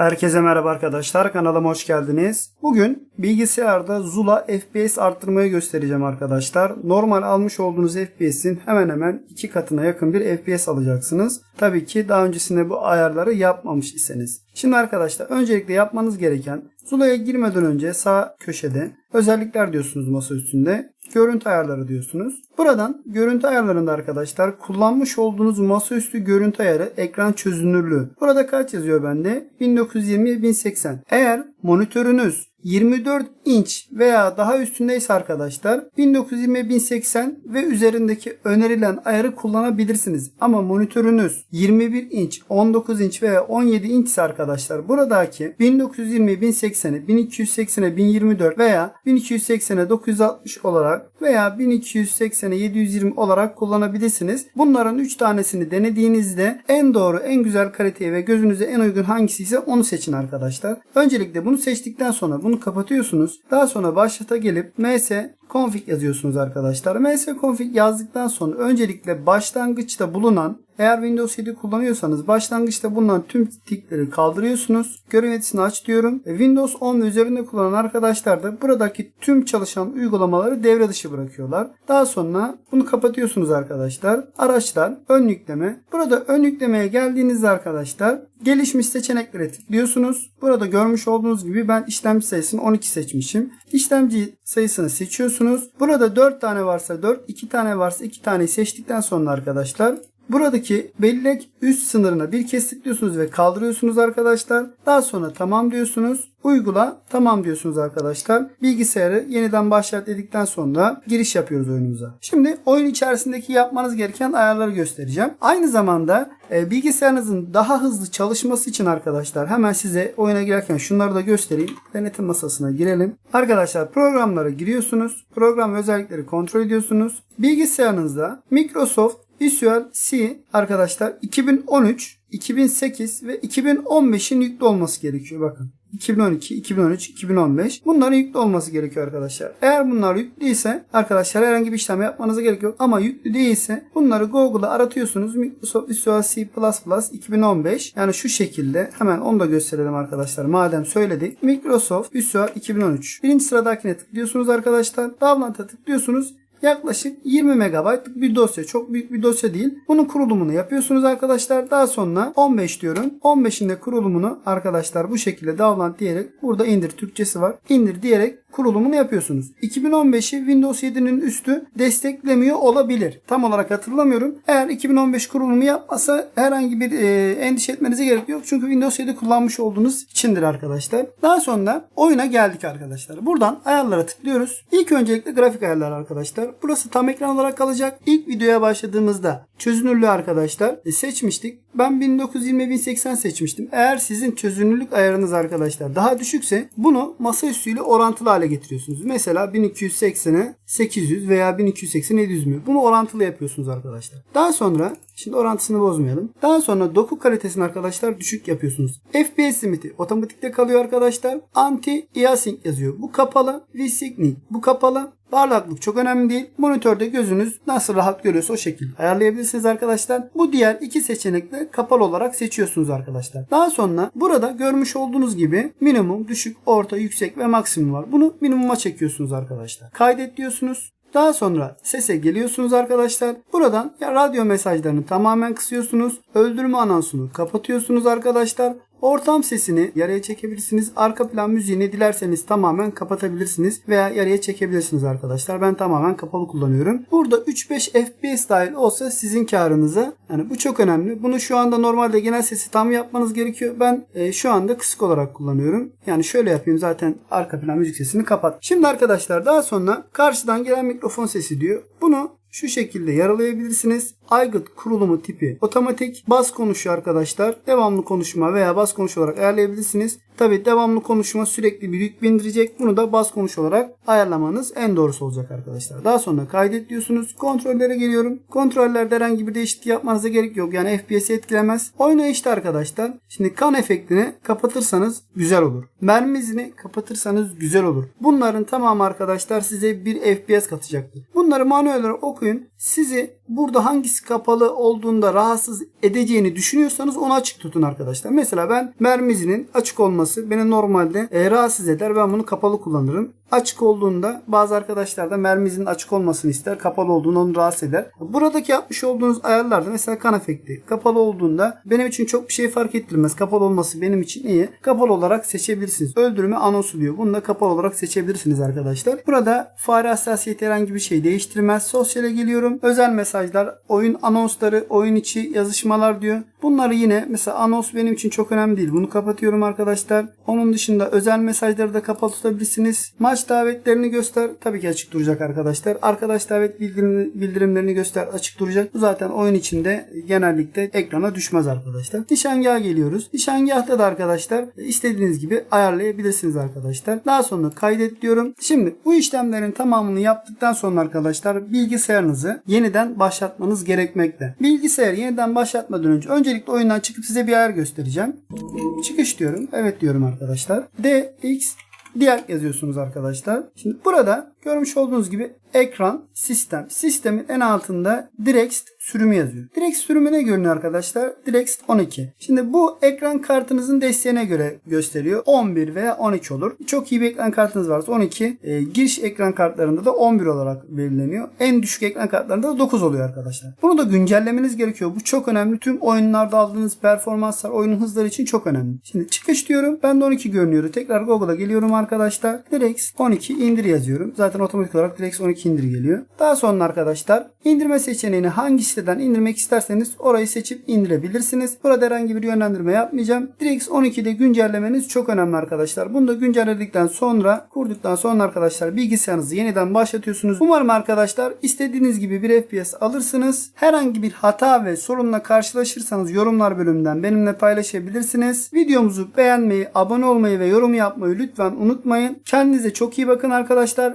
Herkese merhaba arkadaşlar. Kanalıma hoş geldiniz. Bugün bilgisayarda Zula FPS arttırmayı göstereceğim arkadaşlar. Normal almış olduğunuz FPS'in hemen hemen iki katına yakın bir FPS alacaksınız. Tabii ki daha öncesinde bu ayarları yapmamış iseniz. Şimdi arkadaşlar öncelikle yapmanız gereken Zula'ya girmeden önce sağ köşede özellikler diyorsunuz masa üstünde. Görüntü ayarları diyorsunuz. Buradan görüntü ayarlarında arkadaşlar kullanmış olduğunuz masaüstü görüntü ayarı ekran çözünürlüğü. Burada kaç yazıyor bende? 1920 1080. Eğer monitörünüz 24 inç veya daha üstündeyse arkadaşlar 1920 1080 ve üzerindeki önerilen ayarı kullanabilirsiniz. Ama monitörünüz 21 inç, 19 inç veya 17 inç ise arkadaşlar buradaki 1920 1080'i 1280'e 1024 veya 1280'e 960 olarak veya 1280'e 720 olarak kullanabilirsiniz. Bunların 3 tanesini denediğinizde en doğru, en güzel kaliteye ve gözünüze en uygun hangisi ise onu seçin arkadaşlar. Öncelikle bunu seçtikten sonra bunu kapatıyorsunuz. Daha sonra başlata gelip ms config yazıyorsunuz arkadaşlar. ms config yazdıktan sonra öncelikle başlangıçta bulunan eğer Windows 7 kullanıyorsanız başlangıçta bulunan tüm tikleri kaldırıyorsunuz. Görev yönetisini aç diyorum. Windows 10 ve üzerinde kullanan arkadaşlar da buradaki tüm çalışan uygulamaları devre dışı bırakıyorlar. Daha sonra bunu kapatıyorsunuz arkadaşlar. Araçlar, ön yükleme. Burada ön yüklemeye geldiğinizde arkadaşlar gelişmiş seçeneklere tıklıyorsunuz. Burada görmüş olduğunuz gibi ben işlemci sayısını 12 seçmişim. İşlemci sayısını seçiyorsunuz. Burada 4 tane varsa 4, 2 tane varsa 2 tane seçtikten sonra arkadaşlar Buradaki bellek üst sınırına bir kez tıklıyorsunuz ve kaldırıyorsunuz arkadaşlar. Daha sonra tamam diyorsunuz. Uygula tamam diyorsunuz arkadaşlar. Bilgisayarı yeniden başlat dedikten sonra giriş yapıyoruz oyunumuza. Şimdi oyun içerisindeki yapmanız gereken ayarları göstereceğim. Aynı zamanda e, bilgisayarınızın daha hızlı çalışması için arkadaşlar hemen size oyuna girerken şunları da göstereyim. Denetim masasına girelim. Arkadaşlar programlara giriyorsunuz. Program özellikleri kontrol ediyorsunuz. Bilgisayarınızda Microsoft Visual C arkadaşlar 2013, 2008 ve 2015'in yüklü olması gerekiyor bakın. 2012, 2013, 2015 bunların yüklü olması gerekiyor arkadaşlar. Eğer bunlar yüklüyse arkadaşlar herhangi bir işlem yapmanıza gerek yok. Ama yüklü değilse bunları Google'da aratıyorsunuz. Microsoft Visual C++ 2015 yani şu şekilde hemen onu da gösterelim arkadaşlar. Madem söyledik. Microsoft Visual 2013. Birinci sıradakine tıklıyorsunuz arkadaşlar. Download'a tıklıyorsunuz. Yaklaşık 20 MB'lık bir dosya. Çok büyük bir dosya değil. Bunun kurulumunu yapıyorsunuz arkadaşlar. Daha sonra 15 diyorum. 15'in de kurulumunu arkadaşlar bu şekilde download diyerek burada indir Türkçesi var. İndir diyerek kurulumunu yapıyorsunuz. 2015'i Windows 7'nin üstü desteklemiyor olabilir. Tam olarak hatırlamıyorum. Eğer 2015 kurulumu yapmasa herhangi bir e, endişe etmenize gerek yok. Çünkü Windows 7 kullanmış olduğunuz içindir arkadaşlar. Daha sonra oyuna geldik arkadaşlar. Buradan ayarlara tıklıyoruz. İlk öncelikle grafik ayarları arkadaşlar. Burası tam ekran olarak kalacak. İlk videoya başladığımızda çözünürlüğü arkadaşlar e, seçmiştik. Ben 1920-1080 seçmiştim. Eğer sizin çözünürlük ayarınız arkadaşlar daha düşükse bunu masaüstüyle orantılı hale getiriyorsunuz. Mesela 1280'e 800 veya 1280'e 700 mü? Bunu orantılı yapıyorsunuz arkadaşlar. Daha sonra Şimdi orantısını bozmayalım. Daha sonra doku kalitesini arkadaşlar düşük yapıyorsunuz. FPS limiti otomatikte kalıyor arkadaşlar. Anti Easync yazıyor. Bu kapalı. V-Sync bu kapalı. Parlaklık çok önemli değil. Monitörde gözünüz nasıl rahat görüyorsa o şekilde ayarlayabilirsiniz arkadaşlar. Bu diğer iki seçenekle kapalı olarak seçiyorsunuz arkadaşlar. Daha sonra burada görmüş olduğunuz gibi minimum, düşük, orta, yüksek ve maksimum var. Bunu minimuma çekiyorsunuz arkadaşlar. Kaydet diyorsunuz. Daha sonra sese geliyorsunuz arkadaşlar. Buradan ya radyo mesajlarını tamamen kısıyorsunuz. Öldürme anonsunu kapatıyorsunuz arkadaşlar. Ortam sesini yarıya çekebilirsiniz. Arka plan müziğini dilerseniz tamamen kapatabilirsiniz veya yarıya çekebilirsiniz arkadaşlar. Ben tamamen kapalı kullanıyorum. Burada 3-5 FPS dahil olsa sizin karınıza. Yani bu çok önemli. Bunu şu anda normalde genel sesi tam yapmanız gerekiyor. Ben e, şu anda kısık olarak kullanıyorum. Yani şöyle yapayım zaten arka plan müzik sesini kapat. Şimdi arkadaşlar daha sonra karşıdan gelen mikrofon sesi diyor. Bunu şu şekilde yaralayabilirsiniz. Aygıt kurulumu tipi otomatik. Bas konuşuyor arkadaşlar. Devamlı konuşma veya bas konuş olarak ayarlayabilirsiniz. Tabi devamlı konuşma sürekli bir yük bindirecek. Bunu da bas konuş olarak ayarlamanız en doğrusu olacak arkadaşlar. Daha sonra kaydet diyorsunuz. Kontrollere geliyorum. Kontrollerde herhangi bir değişiklik yapmanıza gerek yok. Yani FPS'i etkilemez. Oyna işte arkadaşlar. Şimdi kan efektini kapatırsanız güzel olur. Mermi izini kapatırsanız güzel olur. Bunların tamamı arkadaşlar size bir FPS katacaktır. Bunları manuel olarak okuyun. Sizi burada hangisi kapalı olduğunda rahatsız edeceğini düşünüyorsanız onu açık tutun arkadaşlar. Mesela ben mermizinin açık olması beni normalde e, rahatsız eder. Ben bunu kapalı kullanırım. Açık olduğunda bazı arkadaşlar da mermizin açık olmasını ister. Kapalı olduğunda onu rahatsız eder. Buradaki yapmış olduğunuz ayarlarda mesela kan efekti kapalı olduğunda benim için çok bir şey fark ettirmez. Kapalı olması benim için iyi. Kapalı olarak seçebilirsiniz. Öldürme anonsu diyor. Bunu da kapalı olarak seçebilirsiniz arkadaşlar. Burada fare hassasiyeti herhangi bir şey değiştirmez. Sosyale geliyorum. Özel mesajlar, oyun anonsları, oyun içi yazışmalar diyor. Bunları yine mesela anons benim için çok önemli değil. Bunu kapatıyorum arkadaşlar. Onun dışında özel mesajları da kapalı tutabilirsiniz. Maç davetlerini göster. Tabii ki açık duracak arkadaşlar. Arkadaş davet bildirim, bildirimlerini göster. Açık duracak. Bu zaten oyun içinde genellikle ekrana düşmez arkadaşlar. Nişangaha geliyoruz. Nişangahta da arkadaşlar istediğiniz gibi ayarlayabilirsiniz arkadaşlar. Daha sonra kaydet diyorum. Şimdi bu işlemlerin tamamını yaptıktan sonra arkadaşlar bilgisayarınızı yeniden başlatmanız gerekmekte. Bilgisayarı yeniden başlatmadan önce öncelikle oyundan çıkıp size bir ayar göstereceğim. Çıkış diyorum. Evet diyorum arkadaşlar. DX diğer yazıyorsunuz arkadaşlar. Şimdi burada görmüş olduğunuz gibi ekran sistem. Sistemin en altında Dirext sürümü yazıyor. Dirext sürümü ne görünüyor arkadaşlar? Dirext 12. Şimdi bu ekran kartınızın desteğine göre gösteriyor. 11 veya 12 olur. Çok iyi bir ekran kartınız varsa 12. E, giriş ekran kartlarında da 11 olarak belirleniyor. En düşük ekran kartlarında da 9 oluyor arkadaşlar. Bunu da güncellemeniz gerekiyor. Bu çok önemli. Tüm oyunlarda aldığınız performanslar oyunun hızları için çok önemli. Şimdi çıkış diyorum. Ben de 12 görünüyor. Tekrar Google'a geliyorum arkadaşlar. Dirext 12 indir yazıyorum. Zaten otomatik olarak Dirext 12 indir geliyor. Daha sonra arkadaşlar indirme seçeneğini hangi siteden indirmek isterseniz orayı seçip indirebilirsiniz. Burada herhangi bir yönlendirme yapmayacağım. Direx 12'de güncellemeniz çok önemli arkadaşlar. Bunu da güncelledikten sonra kurduktan sonra arkadaşlar bilgisayarınızı yeniden başlatıyorsunuz. Umarım arkadaşlar istediğiniz gibi bir FPS alırsınız. Herhangi bir hata ve sorunla karşılaşırsanız yorumlar bölümünden benimle paylaşabilirsiniz. Videomuzu beğenmeyi, abone olmayı ve yorum yapmayı lütfen unutmayın. Kendinize çok iyi bakın arkadaşlar.